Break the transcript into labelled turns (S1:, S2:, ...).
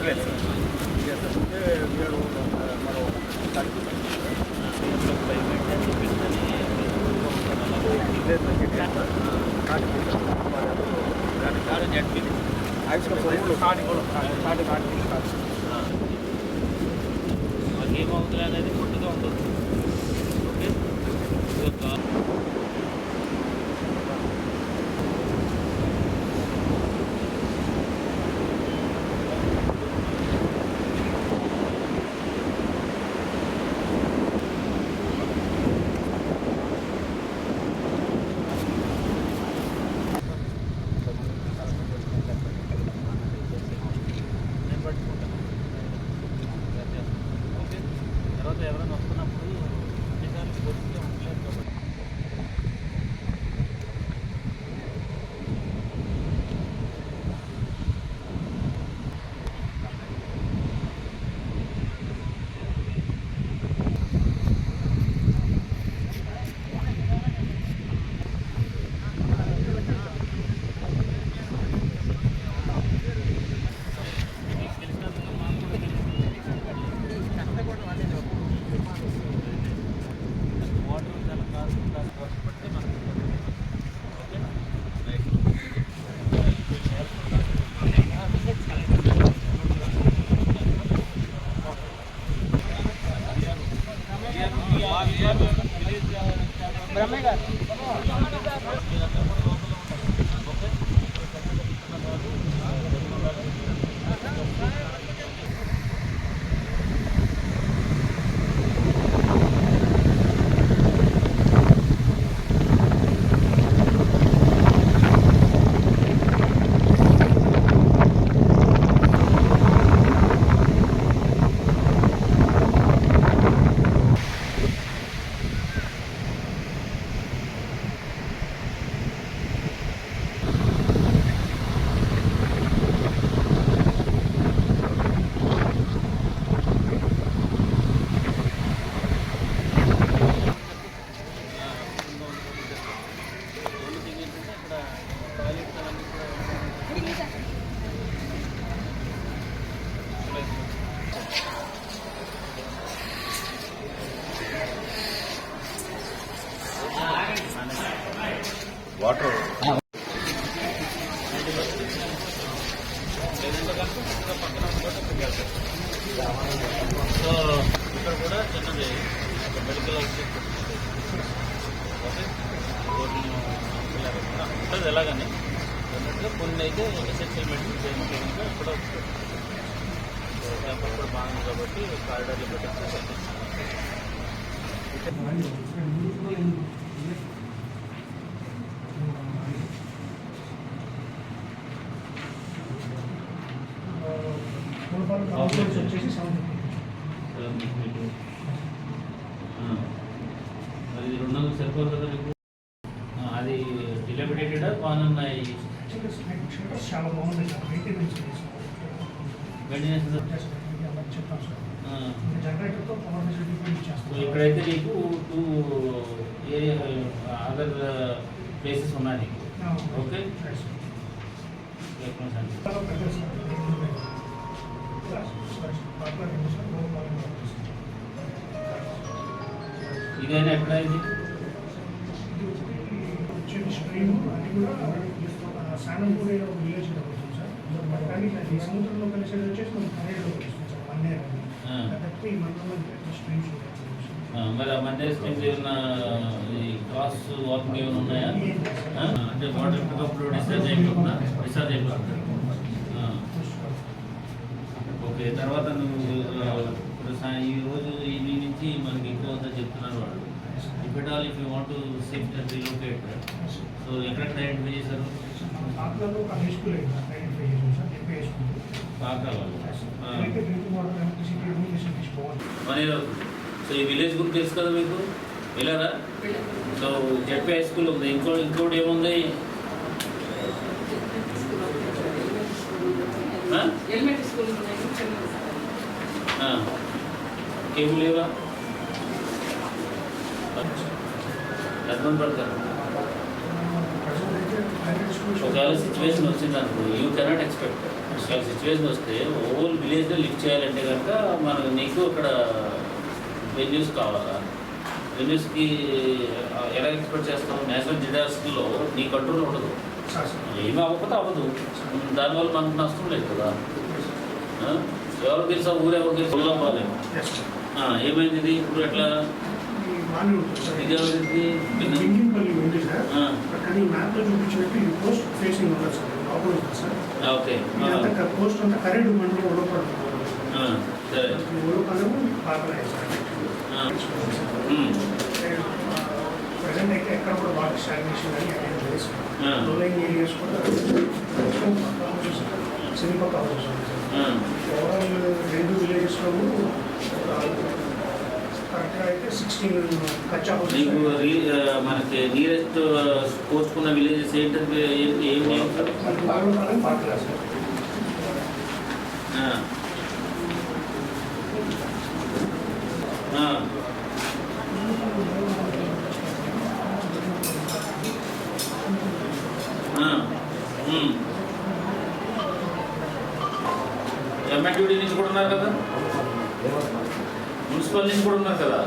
S1: పర్లేదు.
S2: ఏమవుతుంది అనేది కొద్దిగా ఉంటుంది వాటర్. సో ఇక్కడ కూడా చిన్నది మెడికల్ ఉంటుంది ఎలాగని అన్నట్టుగా కొన్ని అయితే ఎసెన్షియల్ మెడిసిన్స్ ఏమంటే కనుక ఇక్కడ కూడా బాగుంది కాబట్టి కారిడార్లో పెట్టేసి
S3: అవుట్లెట్స్ వచ్చేసి సెవెన్ ఫిఫ్టీ
S2: మరి రెండు వందలు సరిపోదు కదా మీకు అది డిలబిటేటెడా బాగానే ఉన్నాయి
S3: షెల్టర్స్ చాలా బాగుంది సార్ మెయింటెనెన్స్
S2: మెయింటెనెన్స్
S3: చెప్తాను సార్ జనరేటర్తో పవర్
S2: ఇక్కడైతే నీకు టూ ఏరియా అదర్ ప్లేసెస్ ఉన్నాయి ఓకే ఇదైనా ఎక్కడ ఇది?
S3: స్ట్రీమ్ అది కూడా విలేజ్ వస్తుంది సార్ కానీ అది సముద్రంలో వచ్చేసి వస్తుంది సార్ వన్ ఇయర్ ఈ స్ట్రీమ్స్
S2: మరి ఆ మండే స్ట్రీమ్స్ ఏమన్నా ఈ క్రాస్ వాకింగ్ ఏమైనా ఉన్నాయా అంటే వాటర్ పికప్లో డిశ్చార్జ్ అయిపోతుందా డిశ్చార్జ్ అయిపోతున్నా ఓకే తర్వాత నువ్వు ఇప్పుడు ఈ రోజు ఈవినింగ్ నుంచి మనకి ఎక్కువ అవుతుందని చెప్తున్నారు వాళ్ళు. If at all if you want shift and relocate so ఎక్కడ ఐడెంటిఫై చేశారు? సో ఈ విలేజ్ గురించి తెలుసు కదా మీకు? వెళ్ళారా? సో జెడ్పీ హై స్కూల్ ఉంది ఇంకో ఇంకోటి ఏముంది ఆ?
S4: ఎలిమెంటరీ స్కూల్
S2: లేవా? అర్థం పడతారు? ఒకవేళ సిచ్యువేషన్ వచ్చింది అనుకో యూ కెనాట్ ఎక్స్పెక్ట్ ఒకవేళ సిచ్యువేషన్ వస్తే ఓవర్ విలేజ్లో లిఫ్ట్ చేయాలంటే కనుక మనం నీకు అక్కడ వెన్యూస్ కావాలా? వెన్యూస్కి ఎలా ఎక్స్పెక్ట్ చేస్తావు? నేషనల్ డిజాస్టర్లో నీ కంట్రోల్ ఉండదు. ఏమీ అవ్వకపోతే అవ్వదు. దానివల్ల మనకు నష్టం లేదు కదా? ఎవరు తెలుసా ఊరు ఎవరు తెలుసు ఆ, ఏమైంది ఇది? ఇప్పుడు ఎట్లా? ఇది ఎవరిది? ఓకే.
S3: పోస్ట్ అంతా కరెంట్ మండలం
S2: సరే.
S3: ప్రజెంట్ అయితే ఎక్కడ స్టాగ్నేషన్ కానీ అటెండ్ లేదు సార్
S2: ఆ,
S3: రూలింగ్ ఏరియాస్ కూడా సినిపక్క అవుతుంది
S2: ఆ,
S3: ఓవరాల్ రెండు విలేజెస్లో కరెక్ట్గా అయితే సిక్స్టీన్ కచ్చా హౌసెస్
S2: నీకు రీ- ఆ, మనకి నియరెస్ట్ కోసుకున్న విలేజెస్ ఏంటంటే ఏం ఏం నేమ్ సార్?
S3: మనకి బాగుండాలని పాటలా సార్
S2: ఆ. ఆ. ఆ. ఎంఎడ్యూడి నుంచి కూడా ఉన్నారు కదా? మున్సిపల్ నుంచి కూడా ఉన్నారు కదా?